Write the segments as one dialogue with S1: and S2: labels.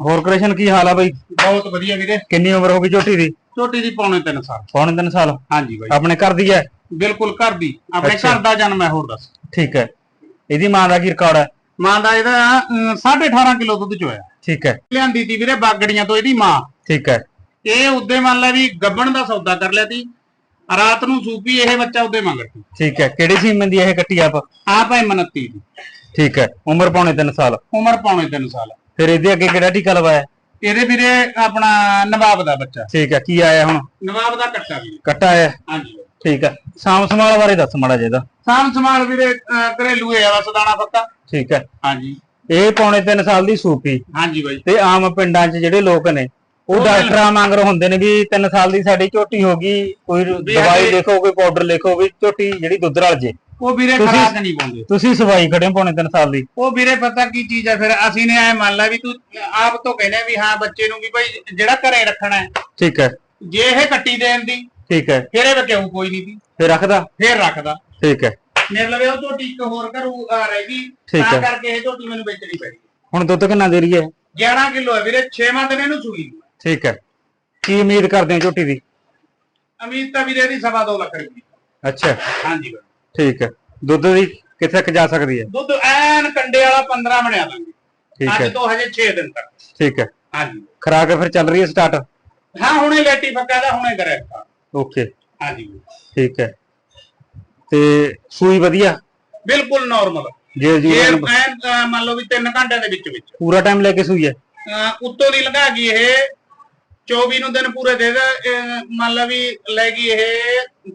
S1: ਹੋਰ ਕ੍ਰਿਸ਼ਨ ਕੀ ਹਾਲ ਆ ਬਈ?
S2: ਬਹੁਤ ਵਧੀਆ ਵੀਰੇ।
S1: ਕਿੰਨੀ ਉਮਰ ਹੋ ਗਈ ਝੋਟੀ ਦੀ?
S2: ਛੋਟੀ ਦੀ ਪੌਣੇ 3 ਸਾਲ।
S1: ਪੌਣੇ ਤਿੰਨ ਸਾਲ।
S2: ਹਾਂਜੀ ਬਾਈ।
S1: ਆਪਣੇ ਘਰ ਦੀ ਹੈ?
S2: ਬਿਲਕੁਲ ਘਰ ਦੀ। ਆਪਣੇ। ਘਰ ਦਾ ਜਨਮ ਹੈ ਹੋਰ ਦੱਸ।
S1: ਠੀਕ ਹੈ। ਇਹਦੀ ਮਾਂ ਦਾ ਕੀ ਰਿਕਾਰਡ ਹੈ?
S2: ਮਾਂ ਦਾ ਇਹਦਾ ਅਮ, 18.5 ਕਿਲੋ ਦੁੱਧ ਚੋਇਆ
S1: ਠੀਕ ਹੈ।
S2: ਲਿਆਂਦੀ ਤੀ ਵੀਰੇ ਬਾਗੜੀਆਂ ਤੋਂ ਇਹਦੀ ਮਾਂ।
S1: ਠੀਕ ਹੈ।
S2: ਇਹ ਉੱਦੇ ਮੰਨ ਲੈ ਵੀ ਗੱਬਣ ਦਾ ਸੌਦਾ ਕਰ ਲਿਆ ਤੀ ਰਾਤ ਨੂੰ ਸੂਪੀ ਇਹ ਬੱਚਾ ਉੱਦੇ ਮੰਗਦੀ
S1: ਠੀਕ ਹੈ। ਕਿਹੜੀ ਸੀਮਨ ਦੀ ਇਹ ਕੱਟੀ ਆਪ?
S2: ਆਪ ਹੈ ਮਨੱਤੀ ਦੀ।
S1: ਠੀਕ ਹੈ। ਉਮਰ ਪੌਣੇ ਤਿੰਨ ਸਾਲ।
S2: ਉਮਰ ਪੌਣੇ 3 ਸਾਲ।
S1: ਫਿਰ ਇਹਦੇ ਅੱਗੇ ਕਿਹੜਾ ਟੀਕਾ ਲਵਾਇਆ?
S2: ਇਹਦੇ ਵੀਰੇ ਆਪਣਾ ਨਵਾਬ ਦਾ ਬੱਚਾ।
S1: ਠੀਕ ਹੈ ਕੀ ਆਇਆ ਹੁਣ?
S2: ਨਵਾਬ ਦਾ ਕੱਟਾ ਵੀਰੇ।
S1: ਕੱਟਾ ਆਇਆ?
S2: ਹਾਂਜੀ।
S1: ਠੀਕ ਹੈ ਸਾਮ ਸੰਭਾਲ ਬਾਰੇ ਦੱਸ ਮਾੜਾ ਜਿਹਾ ਇਹਦਾ।
S2: ਸਾਮ ਸਮਾਲ ਵੀਰੇ ਅਹ, ਘਰੇਲੂ ਹੈ ਬਸ ਦਾਣਾ ਫੱਕਾ
S1: ਠੀਕ ਹੈ
S2: ਹਾਂਜੀ।
S1: ਇਹ ਪੌਣੇ ਤਿੰਨ ਸਾਲ ਦੀ ਸੂਪੀ
S2: ਹਾਂਜੀ ਬਾਈ।
S1: ਤੇ ਆਮ ਪਿੰਡਾਂ 'ਚ ਜਿਹੜੇ ਲੋਕ ਨੇ ਉਹ ਡਾਕਟਰਾਂ ਮੰਗਰ ਹੁੰਦੇ ਨੇ ਵੀ 3 ਸਾਲ ਦੀ ਸਾਡੀ ਝੋਟੀ ਹੋ ਗਈ ਕੋਈ ਦਵਾਈ ਲਿਖੋ ਕੋਈ ਪਾਊਡਰ ਲਿਖੋ ਵੀ ਝੋਟੀ ਜਿਹੜੀ ਦੁੱਧ ਰਲ ਜੇ।
S2: ਉਹ ਵੀਰੇ
S1: ਤੁਸੀਂ-
S2: ਨਹੀਂ ਪਾਉਂਦੇ
S1: ਤੁਸੀਂ ਸਵਾਈ ਖੜੇ ਹੋ ਪੌਣੇ 3 ਸਾਲ ਦੀ।
S2: ਉਹ ਵੀਰੇ ਪਤਾ ਕੀ ਚੀਜ਼ ਹੈ ਫਿਰ ਅਸੀਂ ਨੇ ਐ ਮੰਨ ਲਾ ਵੀ ਤੂੰ ਆਪ ਤੋਂ ਕਹਿੰਦੇ ਵੀ ਹਾਂ ਬੱਚੇ ਨੂੰ ਵੀ ਭਾਈ ਜਿਹੜਾ ਘਰੇ ਰੱਖਣਾ ਹੈ
S1: ਠੀਕ ਹੈ।
S2: ਜੇ ਇਹ ਕੱਟੀ ਦੇਣ ਦੀ
S1: ਠੀਕ ਹੈ।
S2: ਫਿਰ ਇਹ ਕਿਉਂ ਕੋਈ ਨਹੀਂ ਦੀ?
S1: ਫਿਰ ਰੱਖਦਾ?
S2: ਫਿਰ ਰੱਖਦਾ।
S1: ਠੀਕ ਹੈ।
S2: ਮੇਰੇ ਲਵੇ ਉਹ ਝੋਟੀ ਇੱਕ ਹੋਰ ਘਰੂ ਆ ਰਹਿ ਗਈ
S1: ਠੀਕ
S2: ਤਾਂ
S1: ਹੈ।
S2: ਕਰਕੇ ਇਹ ਝੋਟੀ ਮੈਨੂੰ ਵੇਚਣੀ ਪੈਣੀ
S1: ਹੁਣ ਦੁੱਧ ਕਿੰਨਾ ਦੇ ਰਹੀ ਹੈ
S2: 11 ਕਿਲੋ ਹੈ ਵੀਰੇ 6ਵਾਂ ਦਿਨ ਇਹਨੂੰ ਸੂਈ। ਨੂੰ।
S1: ਠੀਕ ਹੈ। ਕੀ ਉਮੀਦ ਕਰਦੇ ਹੋ ਝੋਟੀ ਦੀ?
S2: ਉਮੀਦ ਤਾਂ ਵੀਰੇ ਦੀ ਸਵਾ ਦੋ ਲੱਖ ਰੁਪਏ
S1: ਅੱਛਾ।
S2: ਹਾਂਜੀ ਬਾਈ।
S1: ਠੀਕ ਹੈ। ਦੁੱਧ ਦੀ ਕਿੱਥੇ ਤੱਕ ਜਾ ਸਕਦੀ ਹੈ?
S2: ਦੁੱਧ ਐਨ ਕੰਡੇ ਵਾਲਾ 15 ਬਣਿਆ ਦਾਂਗੇ
S1: ਠੀਕ ਹੈ।
S2: ਅੱਜ ਤੋਂ ਹਜੇ 6 ਦਿਨ ਤੱਕ।
S1: ਠੀਕ ਹੈ।
S2: ਹਾਂਜੀ।
S1: ਖਰਾਕ ਫਿਰ ਚੱਲ ਰਹੀ ਹੈ ਸਟਾਰਟ
S2: ਹਾਂ ਹੁਣੇ ਲੈਟੀ ਫੱਕਾ ਦਾ ਹੁਣੇ ਕਰਿਆ
S1: ਓਕੇ।
S2: ਹਾਂਜੀ।
S1: ਠੀਕ ਹੈ। ਤੇ ਸੂਈ ਵਧੀਆ?
S2: ਬਿਲਕੁਲ ਨਾਰਮਲ
S1: ਜੇ ਜੀ
S2: ਇਹ ਮੰਨ ਲਓ ਵੀ 3 ਘੰਟਿਆਂ ਦੇ ਵਿੱਚ ਵਿੱਚ।
S1: ਪੂਰਾ ਟਾਈਮ ਲੈ ਕੇ ਸੂਈ ਹੈ?
S2: ਉੱਤੋਂ ਦੀ ਲੰਘਾ ਗਈ ਇਹ 24 ਨੂੰ ਦਿਨ ਪੂਰੇ ਦੇ ਮੰਨ ਲਾ ਵੀ ਲੈ ਗਈ ਇਹ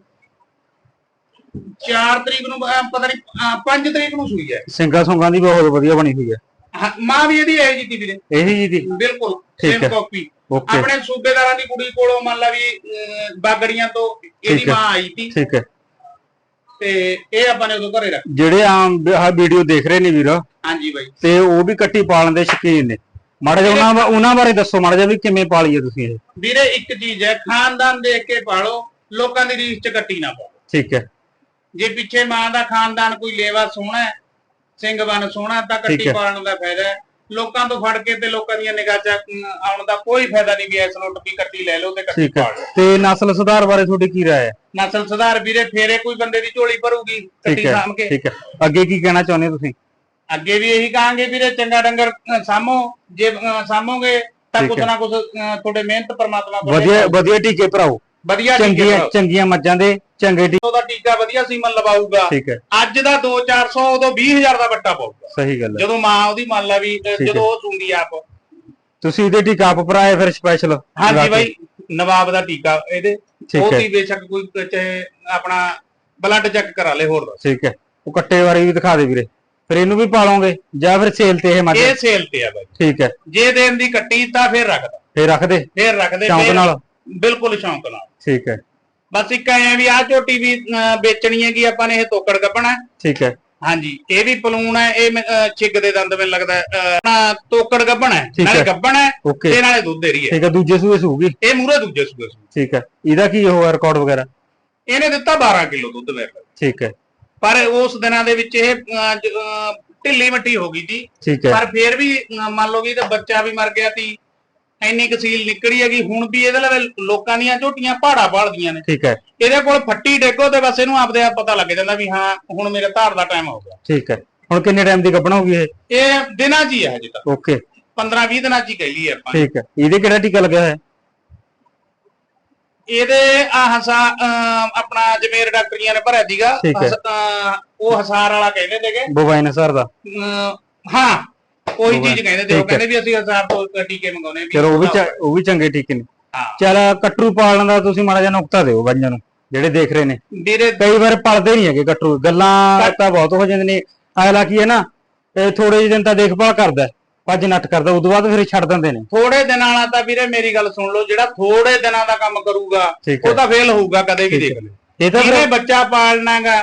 S2: 4 ਤਰੀਕ ਨੂੰ ਅਹ ਪਤਾ ਨਹੀਂ 5 ਤਰੀਕ ਨੂੰ ਸੂਈ ਹੈ।
S1: ਸਿੰਗਾ ਸੁੰਗਾਂ ਦੀ ਬਹੁਤ ਵਧੀਆ ਬਣੀ ਹੋਈ ਹੈ।
S2: ਹਾਂ, ਮਾਂ ਵੀ ਇਹਦੀ ਹੈ ਜੀ ਤੀ ਵੀਰੇ।
S1: ਇਹੀ ਜੀ ਦੀ
S2: ਬਿਲਕੁਲ
S1: ਠੀਕ
S2: ਸੇਮ
S1: ਹੈ।
S2: ਕਾਪੀ ਆਪਣੇ ਸੂਬੇਦਾਰਾਂ ਦੀ ਕੁੜੀ ਕੋਲੋਂ ਮੰਨ ਲਾ ਵੀ ਅਹ, ਬਾਗੜੀਆਂ ਤੋਂ ਇਹਦੀ
S1: ਠੀਕ ਹੈ।
S2: ਮਾਂ ਆਈ ਸੀ
S1: ਠੀਕ ਹੈ।
S2: ਤੇ ਇਹ ਆਪਾਂ ਨੇ ਉਦੋਂ ਘਰੇ ਰੱਖ।
S1: ਜਿਹੜੇ ਆਮ ਆਹ ਵੀਡੀਓ ਦੇਖ ਰਹੇ ਨੇ ਵੀਰ
S2: ਹਾਂਜੀ ਬਾਈ।
S1: ਤੇ ਉਹ ਵੀ ਕੱਟੀ ਪਾਲਣ ਦੇ ਸ਼ੌਕੀਨ ਨੇ। ਮਾੜਾ ਜਿਹਾ ਉਹਨਾਂ ਬਾ- ਉਹਨਾਂ ਬਾਰੇ ਦੱਸੋ ਮਾੜਾ ਜਿਹਾ ਵੀ ਕਿਵੇਂ ਪਾਲੀ ਹੈ ਤੁਸੀਂ ਇਹ?
S2: ਵੀਰੇ ਇੱਕ ਚੀਜ਼ ਹੈ ਖਾਨਦਾਨ ਦੇਖ ਕੇ ਪਾਲੋ ਲੋਕਾਂ ਦੀ ਰੀਸ ਚ ਕੱਟੀ ਨਾ ਪਾਓ।
S1: ਠੀਕ ਹੈ।
S2: ਜੇ ਪਿੱਛੇ ਮਾਂ ਦਾ ਖਾਨਦਾਨ ਕੋਈ ਲੇਵਾ ਸੋਹਣਾ ਹੈ ਸਿੰਘ ਬਨ ਸੋਹਣਾ ਤਾਂ ਕੱਟੀ। ਪਾਲਣ ਦਾ ਫਾਇਦਾ ਹੈ। ਲੋਕਾਂ ਤੋਂ ਫੜ ਕੇ ਤੇ ਲੋਕਾਂ ਦੀਆਂ ਨਿਗਾਹ ਆਉਣ ਦਾ ਕੋਈ ਫਾਇਦਾ ਨਹੀਂ ਵੀ ਇਸ ਨੂੰ ਟੱਪੀ ਕੱਟੀ ਲੈ ਲਓ ਤੇ ਕੱਟੀ ਪਾਲ ਲਓ।
S1: ਤੇ ਨਸਲ ਸੁਧਾਰ ਬਾਰੇ ਤੁਹਾਡੀ ਕੀ ਰਾਏ ਹੈ?
S2: ਨਸਲ ਸੁਧਾਰ ਵੀਰੇ ਫੇਰੇ ਕੋਈ ਬੰਦੇ ਦੀ ਝੋਲੀ ਭਰੂਗੀ ਕੱਟੀ ਸਾਂਭ ਕੇ।
S1: ਠੀਕ ਹੈ। ਅੱਗੇ ਕੀ ਕਹਿਣਾ ਚਾਹੁੰਦੇ ਤੁਸੀਂ?
S2: ਅੱਗੇ ਵੀ ਇਹੀ ਕਹਾਂਗੇ ਵੀਰੇ ਚੰਗਾ ਡੰਗਰ ਸਾਂਭੋ। ਜੇ ਅ, ਸਾਂਭੋਗੇ ਤਾਂ ਕੁਝ
S1: ਹੈ।
S2: ਨਾ ਕੁਝ ਤੁਹਾਡੇ ਮਿਹਨਤ ਪਰਮਾਤਮਾ
S1: ਵਧੀਆ ਵਧੀਆ ਟੀਕੇ ਭਰਾਓ।
S2: ਵਧੀਆ ਟੀਕੇ
S1: ਚੰਗੀਆਂ। ਚੰਗੀਆਂ ਮੱਝਾਂ ਦੇ ਚੰਗੇ ਟੀਕੇ
S2: ਉਹਦਾ ਟੀਕਾ ਵਧੀਆ ਸੀਮਨ ਲਵਾਊਗਾ।
S1: ਠੀਕ ਹੈ।
S2: ਅੱਜ ਦਾ 2-400 ਉਦੋਂ 20000 ਦਾ ਵੱਟਾ ਪਾਊਗਾ।
S1: ਸਹੀ ਗੱਲ ਹੈ।
S2: ਜਦੋਂ ਮਾਂ ਉਹਦੀ ਮੰਨ ਲਾ ਵੀ ਅ। ਜਦੋਂ ਉਹ ਸੁੰਦੀ ਆਪ।
S1: ਤੁਸੀਂ ਇਹਦੇ ਟੀਕਾ ਆਪ ਫਿਰ ਸਪੈਸ਼ਲ
S2: ਹਾਂਜੀ ਬਾਈ ਨਵਾਬ ਦਾ ਟੀਕਾ ਇਹਦੇ।
S1: ਠੀਕ
S2: ਉਹ
S1: ਹੈ।
S2: ਵੀ ਬੇਸ਼ੱਕ ਕੋਈ ਚਾਹੇ ਆਪਣਾ ਬਲੱਡ ਚੈੱਕ ਕਰਾ ਲੇ ਹੋਰ ਦੱਸ
S1: ਠੀਕ ਹੈ। ਉਹ ਕੱਟੇ ਬਾਰੇ ਵੀ ਦਿਖਾ ਦੇ ਵੀਰੇ। ਫਿਰ ਇਹਨੂੰ ਵੀ ਪਾਲੋਗੇ ਜਾਂ ਫਿਰ ਸੇਲ ਤੇ ਇਹ ਮੱਝ?
S2: ਇਹ ਸੇਲ ਤੇ ਆ ਬਾਈ।
S1: ਠੀਕ ਹੈ।
S2: ਜੇ ਦੇਣ ਦੀ ਕੱਟੀ ਤਾਂ ਫਿਰ ਰੱਖਦਾ
S1: ਫੇਰ ਰੱਖ ਦੇ।
S2: ਫਿਰ ਰੱਖਦੇ ਫਿਰ-
S1: ਨਾਲ।
S2: ਬਿਲਕੁਲ ਸ਼ੌਂਕ ਨਾਲ।
S1: ਠੀਕ ਹੈ।
S2: ਬਸ ਇੱਕ ਐ ਵੀ ਆ ਝੋਟੀ ਵੀ ਵੇਚਣੀ ਹੈ ਕਿ ਆਪਾਂ ਨੇ ਇਹ ਤੋਕੜ ਕੱਪਣਾ
S1: ਠੀਕ ਹੈ।
S2: ਹਾਂਜੀ ਇਹ ਵੀ ਪਲੂਣ ਹੈ ਇਹ ਮ- ਛਿੱਗ ਦੇ ਦੰਦ ਮੈਨੂੰ ਲੱਗਦਾ ਹੈ, ਆਪਣਾ ਤੋਕੜ ਹੈ।
S1: ਠੀਕ
S2: ਨਾਲੇ
S1: ਹੈ।
S2: ਗੱਭਣ ਹੈ
S1: ਓਕੇ।
S2: ਤੇ ਨਾਲੇ ਦੁੱਧ ਦੇ ਰਹੀ ਹੈ।
S1: ਠੀਕ ਹੈ ਦੂਜੇ ਸੂਏ ਸੂਗੀ।
S2: ਇਹ ਮੂਰੇ ਦੂਜੇ ਸੂਏ ਸੂ
S1: ਠੀਕ ਹੈ। ਇਹਦਾ ਕੀ ਉਹ ਰਿਕਾਰਡ ਵਗੈਰਾ?
S2: ਇਹਨੇ ਦਿੱਤਾ 12 ਕਿਲੋ ਦੁੱਧ ਮੇਰੇ ਕੋਲ।
S1: ਠੀਕ ਹੈ।
S2: ਪਰ ਉਸ ਦਿਨਾਂ ਦੇ ਵਿੱਚ ਇਹ ਜ- ਢਿੱਲੀ ਮੱਟੀ ਹੋ ਗਈ ਸੀ।
S1: ਠੀਕ ਹੈ।
S2: ਪਰ ਫੇਰ ਵੀ ਅਹ, ਮੰਨ ਲਓ ਵੀ ਇਹਦਾ ਬੱਚਾ ਵੀ ਮਰ ਗਿਆ ਸੀ। ਇੰਨੀ ਕਸੀਲ ਨਿਕਲੀ ਹੈਗੀ ਹੁਣ ਵੀ ਇਹਦੇ ਲਵੇ ਲੋਕਾਂ ਦੀਆਂ ਝੋਟੀਆਂ ਪਹਾੜਾ ਭਾਲਦੀਆਂ ਨੇ।
S1: ਠੀਕ ਹੈ।
S2: ਇਹਦੇ ਕੋਲ ਫੱਟੀ ਡੇਗੋ ਤੇ ਬਸ ਇਹਨੂੰ ਆਪਦੇ ਆਪ ਪਤਾ ਲੱਗ ਜਾਂਦਾ ਵੀ ਹਾਂ ਹੁਣ ਮੇਰੇ ਧਾਰ ਦਾ ਟਾਈਮ ਹੋ ਗਿਆ।
S1: ਠੀਕ ਹੈ। ਹੁਣ ਕਿੰਨੇ ਟਾਈਮ ਦੀ ਗੱਭਣ ਹੋਗੀ ਇਹ?
S2: ਇਹ ਦਿਨਾਂ 'ਚ ਹੀ ਹੈ ਹਜੇ ਤੱਕ
S1: ਓਕੇ।
S2: 15 20 ਦਿਨਾਂ 'ਚ ਹੀ ਕਹਿ ਲਈਏ ਆਪਾਂ।
S1: ਠੀਕ ਹੈ। ਇਹਦੇ ਕਿਹੜਾ ਟੀਕਾ ਲੱਗਿਆ ਹੋਇਆ? ਹੈ
S2: ਇਹਦੇ ਆ ਹਸਾ ਅਹ, ਆਪਣਾ ਜਮੇਰ ਡਾਕਟਰੀਆਂ ਨੇ ਭਰਿਆ ਸੀਗਾ
S1: ਹੈ।
S2: ਉਹ ਹਸਾਰ ਵਾਲਾ ਕਹਿੰਦੇ ਸੀਗੇ।
S1: ਬੋਵਾਈਨ ਦਾ।
S2: ਹਾਂ। ਕੋਈ। ਚੀਜ਼ ਕਹਿੰਦੇ ਤੇ ਉਹ। ਕਹਿੰਦੇ ਵੀ ਅਸੀਂ ਹਸਾਰ ਤੋਂ ਟੀਕੇ ਮੰਗਾਉਣੇ ਵੀ
S1: ਚਲੋ ਉਹ ਵੀ ਚ- ਉਹ ਵੀ ਚੰਗੇ ਟੀਕੇ ਨੇ
S2: ਹਾਂ।
S1: ਚਲ ਕਟਰੂ ਪਾਲਣ ਦਾ ਤੁਸੀਂ ਮਾੜਾ ਜਿਹਾ ਨੁਕਤਾ ਦਿਓ ਬੰਜਾਂ ਨੂੰ ਜਿਹੜੇ ਦੇਖ ਰਹੇ ਨੇ
S2: ਵੀਰੇ
S1: ਕਈ ਵਾਰ ਪਲਦੇ ਨਹੀਂ ਹੈਗੇ ਕਟਰੂ ਗੱਲਾਂ ਤਾਂ ਬਹੁਤ ਹੋ ਜਾਂਦੀਆਂ ਨੇ ਅਗਲਾ ਕੀ ਹੈ ਨਾ ਇਹ ਥੋੜੇ ਜਿਹੇ ਦਿਨ ਤਾਂ ਦੇਖਭਾਲ ਕਰਦਾ ਹੈ, ਭੱਜ ਨੱਟ ਕਰਦਾ ਉਦੋਂ ਬਾਅਦ ਫਿਰ ਛੱਡ ਦਿੰਦੇ ਨੇ
S2: ਥੋੜੇ ਦਿਨਾਂ ਵਾਲਾ ਤਾਂ ਵੀਰੇ ਮੇਰੀ ਗੱਲ ਸੁਣ ਲਓ ਜਿਹੜਾ ਥੋੜੇ ਦਿਨਾਂ ਦਾ ਕੰਮ ਕਰੂਗਾ
S1: ਠੀਕ ਹੈ
S2: ਉਹ ਤਾਂ ਫੇਲ ਹੋਊਗਾ ਕਦੇ ਵੀ ਦੇਖ। ਲਿਓ
S1: ਇਹ ਤਾਂ
S2: ਬੱਚਾ ਪਾਲਣਾਗਾ?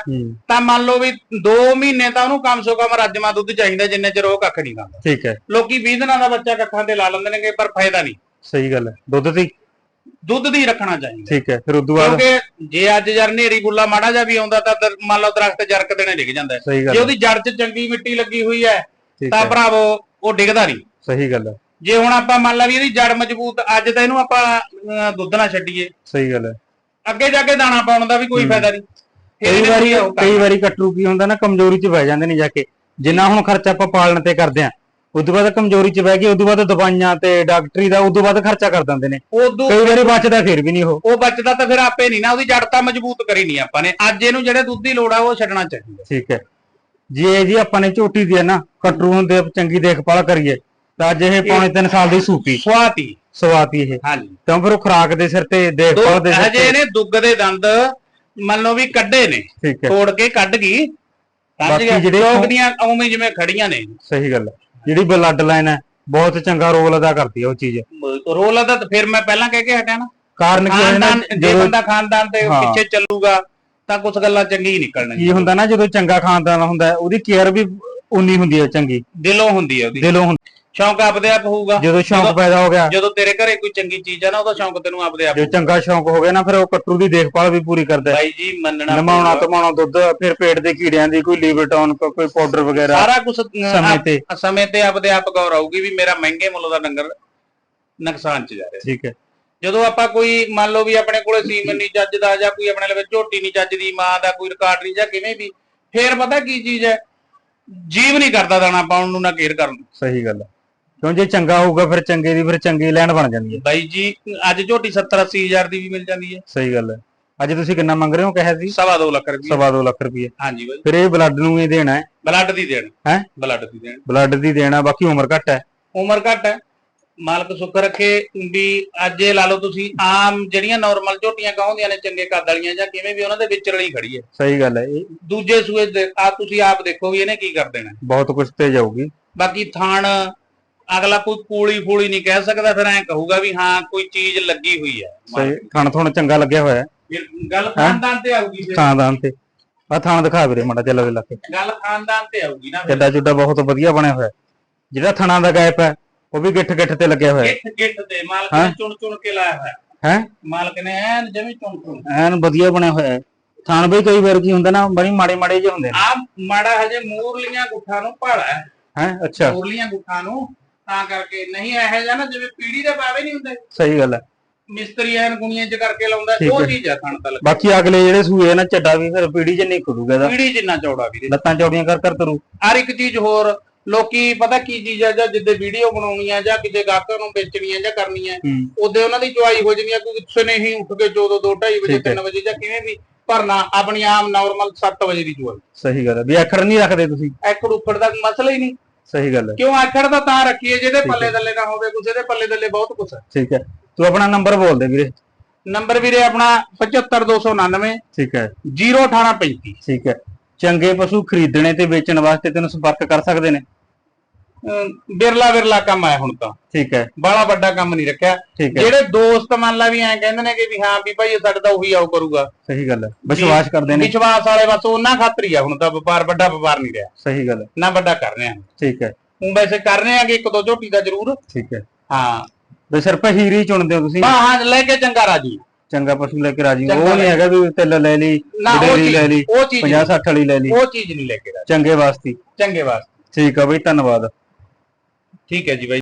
S2: ਤਾਂ ਮੰਨ ਲਓ ਵੀ 2 ਮਹੀਨੇ ਤਾਂ ਉਹਨੂੰ ਕਮ ਸੋ ਕਮ ਰੱਜਮਾ ਦੁੱਧ ਚਾਹੀਦਾ ਜਿੰਨੇ ਚਿਰ ਉਹ ਕੱਖ ਨਹੀਂ ਖਾਂਦਾ।
S1: ਠੀਕ ਹੈ।
S2: ਲੋਕੀ 20 ਦਿਨਾਂ ਦਾ ਬੱਚਾ ਕੱਖਾਂ ਤੇ ਲਾ ਲੈਂਦੇ ਨੇਗੇ ਪਰ ਫਾਇਦਾ ਨਹੀਂ।
S1: ਸਹੀ ਗੱਲ ਹੈ। ਦੁੱਧ ਦੀ?
S2: ਦੁੱਧ ਦੀ ਰੱਖਣਾ ਚਾਹੀਦਾ।
S1: ਠੀਕ ਹੈ ਫਿਰ ਉਦੋਂ ਬਾਅਦ?
S2: ਕਿਉਂਕਿ ਜੇ ਅੱਜ ਯਾਰ ਨੇਰੀ ਗੁੱਲਾ ਮਾੜਾ ਜਿਹਾ ਵੀ ਆਉਂਦਾ ਤਾਂ ਮੰਨ ਲਓ ਦਰਖਤ ਜਰਕ ਦੇਣੇ ਡਿੱਗ ਜਾਂਦਾ ਜੇ ਉਹਦੀ ਜੜ 'ਚ ਚੰਗੀ ਮਿੱਟੀ ਲੱਗੀ ਹੋਈ ਹੈ ਤਾਂ ਭਰਾਵੋ ਉਹ ਡਿੱਗਦਾ ਨਹੀਂ।
S1: ਸਹੀ ਗੱਲ ਹੈ।
S2: ਜੇ ਹੁਣ ਆਪਾਂ ਮੰਨ ਲਾ ਵੀ ਇਹਦੀ ਜੜ ਮਜ਼ਬੂਤ ਅੱਜ ਤਾਂ ਇਹਨੂੰ ਆਪਾਂ ਦੁੱਧ ਨਾ ਛੱਡੀਏ।
S1: ਸਹੀ ਗੱਲ ਹੈ।
S2: ਅੱਗੇ ਜਾ ਕੇ ਦਾਣਾ ਪਾਉਣ ਦਾ ਵੀ ਕੋਈ। ਫਾਇਦਾ ਨਹੀਂ।
S1: ਕਈ ਵਾਰੀ। ਕਈ ਵਾਰੀ ਕਟਰੂ ਕੀ ਹੁੰਦਾ ਨਾ ਕਮਜ਼ੋਰੀ 'ਚ ਬਹਿ ਜਾਂਦੇ ਨੇ ਜਾ ਕੇ। ਜਿੰਨਾ ਹੁਣ ਖਰਚਾ ਆਪਾਂ ਪਾਲਣ ਤੇ ਕਰਦੇ ਆ ਉਦੋਂ ਬਾਅਦ ਕਮਜ਼ੋਰੀ 'ਚ ਬਹਿ ਕੇ ਉਦੋਂ ਬਾਅਦ ਦਵਾਈਆਂ ਤੇ ਡਾਕਟਰੀ ਦਾ ਉਦੋਂ ਬਾਅਦ ਖਰਚਾ ਕਰ ਦਿੰਦੇ ਨੇ। ਕਈ ਵਾਰੀ ਬਚਦਾ ਫਿਰ ਵੀ ਨਹੀਂ ਉਹ।
S2: ਉਹ ਬਚਦਾ ਤਾਂ ਫਿਰ ਆਪੇ ਨਹੀਂ ਨਾ ਉਹਦੀ ਜੜ ਤਾਂ ਮਜ਼ਬੂਤ ਕਰੀ ਨਹੀਂ ਆਪਾਂ ਨੇ। ਅੱਜ ਇਹਨੂੰ ਜਿਹੜੇ ਦੁੱਧ ਦੀ ਲੋੜ ਆ ਉਹ ਛੱਡਣਾ ਚਾਹੀਦਾ।
S1: ਠੀਕ ਹੈ। ਜੇ ਜੀ ਆਪਾਂ ਨੇ ਝੋਟੀ ਦੀ ਹੈ ਨਾ ਕਟਰੂ ਨੂੰ ਦੇ ਚੰਗੀ ਦੇਖਭਾਲ ਕਰੀਏ ਤਾਂ ਅੱਜ ਇਹ ਪੌਣੇ 3 ਸਾਲ ਦੀ ਸੂਪੀ
S2: ਸਵਾਤੀ।
S1: ਸਵਾਤੀ ਇਹ।
S2: ਹਾਂਜੀ।
S1: ਤਾਂ ਫਿਰ ਉਹ ਖੁਰਾਕ ਦੇ ਸਿਰ ਤੇ ਦੇਖਭਾਲ ਦੇ ਸਿਰ
S2: ਹਜੇ ਇਹਨੇ ਦੁੱਗ ਦੇ ਦੰਦ ਮੰਨ ਲਓ ਵੀ ਕੱਢੇ ਨੇ। ਤੋੜ ਕੇ ਕੱਢ ਗਈ।
S1: ਬਾਕੀ ਜਿਹੜੇ
S2: ਲੋਕ ਦੀਆਂ ਉਵੇਂ ਜਿਵੇਂ ਖੜੀਆਂ ਨੇ।
S1: ਸਹੀ ਗੱਲ ਹੈ। ਜਿਹੜੀ ਬਲੱਡ ਲਾਈਨ ਹੈ ਬਹੁਤ ਚੰਗਾ ਰੋਲ ਅਦਾ ਕਰਦੀ ਹੈ ਉਹ ਚੀਜ਼।
S2: ਰੋਲ ਦਾ ਤਾਂ ਫਿਰ ਮੈਂ ਪਹਿਲਾਂ ਕਹਿ ਕੇ ਹਟਿਆ ਨਾ।
S1: ਕਾਰਨ ਕੀ ਹੈ ਨਾ
S2: ਜੇ ਬੰਦਾ ਖਾਨਦਾਨ ਤੇ। ਪਿੱਛੇ ਚੱਲੂਗਾ ਤਾਂ ਕੁਝ ਗੱਲਾਂ ਚੰਗੀ ਹੀ ਨਿਕਲਣਗੀਆਂ।
S1: ਕੀ ਹੁੰਦਾ ਨਾ ਜਦੋਂ ਚੰਗਾ ਖਾਨਦਾਨ ਹੁੰਦਾ ਉਹਦੀ ਕੇਅਰ ਵੀ ਉਨੀ ਹੁੰਦੀ ਹੈ ਚੰਗੀ।
S2: ਦਿਲੋਂ ਹੁੰਦੀ ਹੈ ਉਹਦੀ।
S1: ਦਿਲੋਂ ਹੁੰਦੀ
S2: ਸ਼ੌਂਕ ਆਪਦੇ ਆਪ ਹੋਊਗਾ।
S1: ਜਦੋਂ ਸ਼ੌਂਕ ਪੈਦਾ ਹੋ ਗਿਆ।
S2: ਜਦੋਂ ਤੇਰੇ ਘਰੇ ਕੋਈ ਚੰਗੀ ਚੀਜ਼ ਆ ਨਾ ਉਹਦਾ ਸ਼ੌਂਕ ਤੈਨੂੰ ਆਪਦੇ ਆਪ
S1: ਜੋ ਚੰਗਾ ਸ਼ੌਂਕ ਹੋ ਗਿਆ ਨਾ ਫਿਰ ਉਹ ਕਟਰੂ ਦੀ ਦੇਖਭਾਲ ਵੀ ਪੂਰੀ ਕਰਦਾ ਹੈ।
S2: ਬਾਈ ਜੀ ਮੰਨਣਾ
S1: ਨਮਾਉਣਾ। ਤਮਾਉਣਾ ਦੁੱਧ ਫਿਰ ਪੇਟ ਦੇ ਕੀੜਿਆਂ ਦੀ ਕੋਈ ਲੀਵਰਟੌਨ ਕੋਈ ਪਾਊਡਰ ਵਗੈਰਾ
S2: ਸਾਰਾ ਕੁਝ
S1: ਸਮੇਂ ਤੇ।
S2: ਸਮੇਂ ਤੇ ਆਪਦੇ ਆਪ ਗੌਰ ਆਊਗੀ ਵੀ ਮੇਰਾ ਮਹਿੰਗੇ ਮੁੱਲ ਦਾ ਡੰਗਰ ਨੁਕਸਾਨ ਚ ਜਾ ਰਿਹਾ।
S1: ਠੀਕ ਹੈ।
S2: ਜਦੋਂ ਆਪਾਂ ਕੋਈ ਮੰਨ ਲਓ ਵੀ ਆਪਣੇ ਕੋਲੇ ਸੀਮਨ ਨਹੀਂ ਚੱਜਦਾ ਜਾਂ ਕੋਈ ਆਪਣੇ ਲਵੇ ਝੋਟੀ ਨਹੀਂ ਚੱਜਦੀ ਮਾਂ ਦਾ ਕੋਈ ਰਿਕਾਰਡ ਨਹੀਂ ਜਾਂ ਕਿਵੇਂ ਵੀ ਫੇਰ ਪਤਾ ਕੀ ਚੀਜ਼ ਹੈ? ਜੀਵ ਨਹੀਂ ਕਰਦਾ ਦਾਣਾ ਪਾਉਣ ਨੂੰ ਨਾ ਕੇਅਰ ਕਰਨ
S1: ਸਹੀ ਗੱਲ ਹੈ। ਕਿਉਂ ਜੇ ਚੰਗਾ ਹੋਊਗਾ ਫਿਰ ਚੰਗੇ ਦੀ ਫਿਰ ਚੰਗੀ ਲੈਣ ਬਣ ਜਾਂਦੀ ਹੈ।
S2: ਬਾਈ ਜੀ ਅੱਜ ਝੋਟੀ 70 80 ਹਜ਼ਾਰ ਦੀ ਵੀ ਮਿਲ ਜਾਂਦੀ ਹੈ।
S1: ਸਹੀ ਗੱਲ ਹੈ। ਅੱਜ ਤੁਸੀਂ ਕਿੰਨਾ ਮੰਗ ਰਹੇ ਹੋ ਕਿਹਾ ਸੀ?
S2: ਸਵਾ ਲੱਖ ਰੁਪਏ
S1: ਸਵਾ ਲੱਖ ਰੁਪਏ
S2: ਹਾਂਜੀ ਬਾਈ।
S1: ਫਿਰ ਇਹ ਬਲੱਡ ਨੂੰ ਹੀ ਦੇਣਾ ਹੈ।
S2: ਬਲੱਡ ਦੀ ਦੇਣ।
S1: ਹੈਂ?
S2: ਬਲੱਡ ਦੀ ਦੇਣ।
S1: ਬਲੱਡ ਦੀ ਦੇਣਾ ਬਾਕੀ ਉਮਰ ਘੱਟ ਹੈ।
S2: ਉਮਰ ਘੱਟ ਹੈ। ਮਾਲਕ ਸੁੱਖ ਰੱਖੇ। ਵੀ ਅੱਜ ਇਹ ਲਾ ਲਓ ਤੁਸੀਂ ਆਮ ਜਿਹੜੀਆਂ ਨਾਰਮਲ ਝੋਟੀਆਂ ਕਹਾਉਂਦੀਆਂ ਨੇ ਚੰਗੇ ਕੱਦ ਵਾਲੀਆਂ ਜਾਂ ਕਿਵੇਂ ਵੀ ਉਹਨਾਂ ਦੇ ਵਿੱਚ ਰਲੀ ਖੜੀ ਹੈ।
S1: ਸਹੀ ਗੱਲ ਹੈ। ਇਹ
S2: ਦੂਜੇ ਸੂਏ ਆ ਤੁਸੀਂ ਆਪ ਦੇਖੋ ਵੀ ਇਹਨੇ ਕੀ ਕਰ ਦੇਣਾ।
S1: ਬਹੁਤ ਕੁਝ ਤੇ ਜਾਊਗੀ।
S2: ਬਾਕੀ ਥਾਣ ਅਗਲਾ ਕੋਈ ਪੂਲੀ ਫੂਲੀ ਨਹੀਂ ਕਹਿ ਸਕਦਾ ਫਿਰ ਐਂ ਕਹੂਗਾ ਵੀ ਹਾਂ ਕੋਈ ਚੀਜ਼ ਲੱਗੀ ਹੋਈ ਹੈ।
S1: ਸਹੀ ਥਣ ਥਣ ਚੰਗਾ ਲੱਗਿਆ ਹੋਇਆ। ਹੈ
S2: ਫਿਰ ਗੱਲ ਖਾਨਦਾਨ ਤੇ ਆਊਗੀ ਫਿਰ।
S1: ਖਾਨਦਾਨ ਤੇ। ਆ ਥਾਣ ਦਿਖਾ ਵੀਰੇ ਮਾੜਾ ਚੱਲ ਵੇ ਲੱਗੇ
S2: ਗੱਲ ਖਾਨਦਾਨ ਤੇ ਆਊਗੀ ਨਾ ਫਿਰ।
S1: ਚੱਡਾ ਚੁੱਡਾ ਬਹੁਤ ਵਧੀਆ ਬਣਿਆ ਹੋਇਆ। ਹੈ। ਜਿਹੜਾ ਥਣਾ ਦਾ ਗੈਪ ਹੈ ਉਹ ਵੀ ਗਿੱਠ ਗਿੱਠ ਤੇ ਲੱਗਿਆ ਹੋਇਆ।
S2: ਗਿੱਠ ਗਿੱਠ ਤੇ ਮਾਲਕ। ਨੇ ਚੁਣ ਚੁਣ ਕੇ ਲਾਇਆ ਹੋਇਆ।
S1: ਹੈ?
S2: ਮਾਲਕ ਨੇ ਐਨ ਜਮੀ ਚੁਣ ਚੁਣ।
S1: ਐਨ ਵਧੀਆ ਬਣਿਆ ਹੋਇਆ। ਹੈ ਥਣ ਬਈ ਕਈ ਵਾਰ ਕੀ ਹੁੰਦਾ ਨਾ ਬੜੀ ਮਾੜੇ ਮਾੜੇ ਜਿਹੇ ਹੁੰਦੇ ਨੇ।
S2: ਆ ਮਾੜਾ ਹਜੇ ਮੂਰਲੀਆਂ ਗੁੱਠਾਂ ਨੂੰ ਭਾੜਾ ਹੈ।
S1: ਹੈ? ਅੱਛਾ।
S2: ਮੂਰਲੀਆਂ ਗੁੱਠਾਂ ਨੂੰ ਤਾਂ ਕਰਕੇ ਨਹੀਂ ਇਹੋ ਜਿਹਾ ਨਾ ਜਿਵੇਂ ਪੀੜੀ ਦੇ ਪਾਵੇ ਨਹੀਂ ਹੁੰਦੇ।
S1: ਸਹੀ ਗੱਲ ਹੈ।
S2: ਮਿਸਤਰੀ ਐਨ ਗੁਣੀਆਂ ਚ ਕਰਕੇ ਲਾਉਂਦਾ
S1: ਠੀਕ
S2: ਉਹ
S1: ਹੈ।
S2: ਚੀਜ਼ ਆ ਥਣ ਤਲ
S1: ਬਾਕੀ ਅਗਲੇ ਜਿਹੜੇ ਸੂਏ ਨਾ ਚੱਡਾ ਵੀ ਫਿਰ ਪੀੜੀ ਚ ਨਹੀਂ ਖੁੱਲੂਗਾ ਇਹਦਾ।
S2: ਪੀੜੀ ਜਿੰਨਾ ਚੌੜਾ ਵੀਰੇ
S1: ਲੱਤਾਂ ਚੌੜੀਆਂ ਕਰ ਕਰ ਤਰੂ।
S2: ਹਰ ਇੱਕ ਚੀਜ਼ ਹੋਰ ਲੋਕੀ ਪਤਾ ਕੀ ਚੀਜ਼ ਆ ਜਾਂ ਜਿੱਦੇ ਵੀਡੀਓ ਬਣਾਉਣੀ ਆ ਜਾਂ ਕਿਸੇ ਗਾਹਕ ਨੂੰ ਵੇਚਣੀ ਆ ਜਾਂ ਕਰਨੀ ਆ
S1: ਹੂੰ।
S2: ਉਹਦੇ ਉਹਨਾਂ ਦੀ ਚੁਆਈ ਹੋ ਜਾਂਦੀ ਆ ਕੋਈ ਸਨੇ ਹੀ ਉੱਠ ਕੇ ਜਦੋਂ 2:30 ਵਜੇ
S1: ਠੀਕ ਹੈ।
S2: 3 ਵਜੇ ਜਾਂ ਕਿਵੇਂ ਵੀ ਭਰਨਾ ਆਪਣੀ ਆਮ ਨਾਰਮਲ 7 ਵਜੇ ਦੀ ਚੁਆਈ।
S1: ਸਹੀ ਗੱਲ ਹੈ। ਵੀ ਅੱਖਰ ਨਹੀਂ ਰੱਖਦੇ ਤੁਸੀਂ?
S2: ਐਕੜ ਉੱਪੜ ਦਾ ਕੋਈ ਮਸਲਾ ਹੀ ਨਹੀਂ।
S1: ਸਹੀ ਗੱਲ ਹੈ।
S2: ਕਿਉਂ ਆਖੜ ਦਾ ਤਾਂ ਰੱਖੀਏ ਜਿਹਦੇ ਪੱਲੇ। ਥੱਲੇ ਨਾ ਹੋਵੇ ਕਿਸੇ ਦੇ ਪੱਲੇ ਥੱਲੇ ਬਹੁਤ ਕੁਛ ਹੈ।
S1: ਠੀਕ ਹੈ। ਤੂੰ ਆਪਣਾ ਨੰਬਰ ਬੋਲ ਦੇ ਵੀਰੇ।
S2: ਨੰਬਰ ਵੀਰੇ ਆਪਣਾ 75299
S1: ਠੀਕ ਹੈ।
S2: 01835
S1: ਠੀਕ ਹੈ। ਚੰਗੇ ਪਸ਼ੂ ਖਰੀਦਣੇ ਤੇ ਵੇਚਣ ਵਾਸਤੇ ਤੈਨੂੰ ਸੰਪਰਕ ਕਰ ਸਕਦੇ ਨੇ।
S2: ਬਿਰਲਾ ਬਿਰਲਾ ਕੰਮ ਆਇਆ ਹੁਣ ਤਾਂ।
S1: ਠੀਕ ਹੈ।
S2: ਬਾਲਾ ਵੱਡਾ ਕੰਮ ਨਹੀਂ ਰੱਖਿਆ। ਜਿਹੜੇ ਦੋਸਤ ਮੰਨ ਲਾ ਵੀ ਐਂ ਕਹਿੰਦੇ ਨੇ ਕਿ ਵੀ ਹਾਂ ਵੀ ਭਾਈ ਇਹ ਸਾਡਾ ਤਾਂ ਉਹੀ ਆਉ ਕਰੂਗਾ।
S1: ਸਹੀ ਗੱਲ ਹੈ। ਵਿਸ਼ਵਾਸ ਕਰਦੇ ਨੇ।
S2: ਵਿਸ਼ਵਾਸ ਵਾਲੇ ਬਸ ਉਹਨਾਂ ਖਾਤਰ ਹੀ ਆ ਹੁਣ ਤਾਂ ਵਪਾਰ ਵੱਡਾ ਵਪਾਰ ਨਹੀਂ ਰਿਹਾ।
S1: ਸਹੀ ਗੱਲ ਹੈ।
S2: ਨਾ ਵੱਡਾ ਕਰ ਰਹੇ ਆ।
S1: ਠੀਕ ਹੈ।
S2: ਹੁਣ ਵੈਸੇ ਕਰ ਰਹੇ ਆ ਕਿ ਇੱਕ ਦੋ ਝੋਟੀ ਦਾ ਜ਼ਰੂਰ।
S1: ਠੀਕ ਹੈ।
S2: ਹਾਂ।
S1: ਤੇ ਸਿਰਫ ਹੀਰੀ ਚੁਣਦੇ ਹੋ ਤੁਸੀਂ?
S2: ਹਾਂ ਹਾਂ ਲੈ ਕੇ ਚੰਗਾ ਰਾਜੀ।
S1: ਚੰਗਾ ਪਸ਼ੂ ਲੈ ਕੇ ਰਾਜੀ। ਉਹ ਨਹੀਂ ਹੈਗਾ ਵੀ ਤਿੱਲ ਲੈ ਲਈ ਗਡੇਰੀ ਲੈ ਲਈ
S2: ਚੀਜ਼ ਉਹ ਚੀਜ਼
S1: 50 60 ਵਾਲੀ ਲੈ ਲਈ।
S2: ਉਹ ਚੀਜ਼ ਨਹੀਂ ਲੈ ਕੇ ਰਾਜੀ।
S1: ਚੰਗੇ ਵਾਸਤੇ।
S2: ਚੰਗੇ ਵਾਸਤੇ।
S1: ਠੀਕ ਆ ਬਈ ਧੰਨਵਾਦ।
S2: ਠੀਕ ਹੈ ਜੀ ਬਾਈ